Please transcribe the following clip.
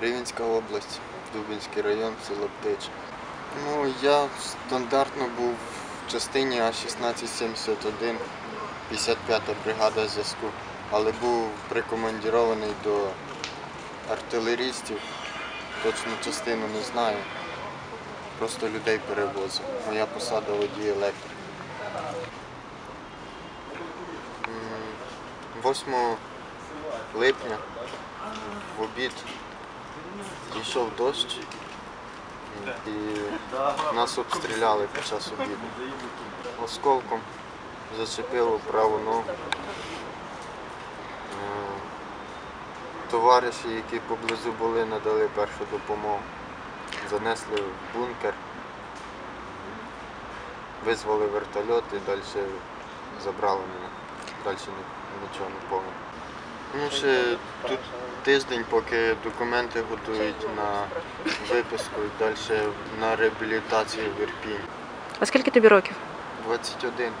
Рівненська область, Дубінський район, село Птич. Ну, я стандартно був в частині А1671, 55-та бригада зв'язку, але був прикомандірований до артилерістів. Точну частину не знаю. Просто людей перевозив. Моя посада водій електрик. 8 липня в обід йшов дощ і нас обстріляли під час обіду. Осколком зачепило праву ногу. Е, Товариші, які поблизу були, надали першу допомогу. Занесли в бункер, визвали вертольот і далі забрали мене. Далі нічого не помню. Ну, ще тут тиждень, поки документи готують на виписку і далі на реабілітацію в Ірпінь. А скільки тобі років? 21.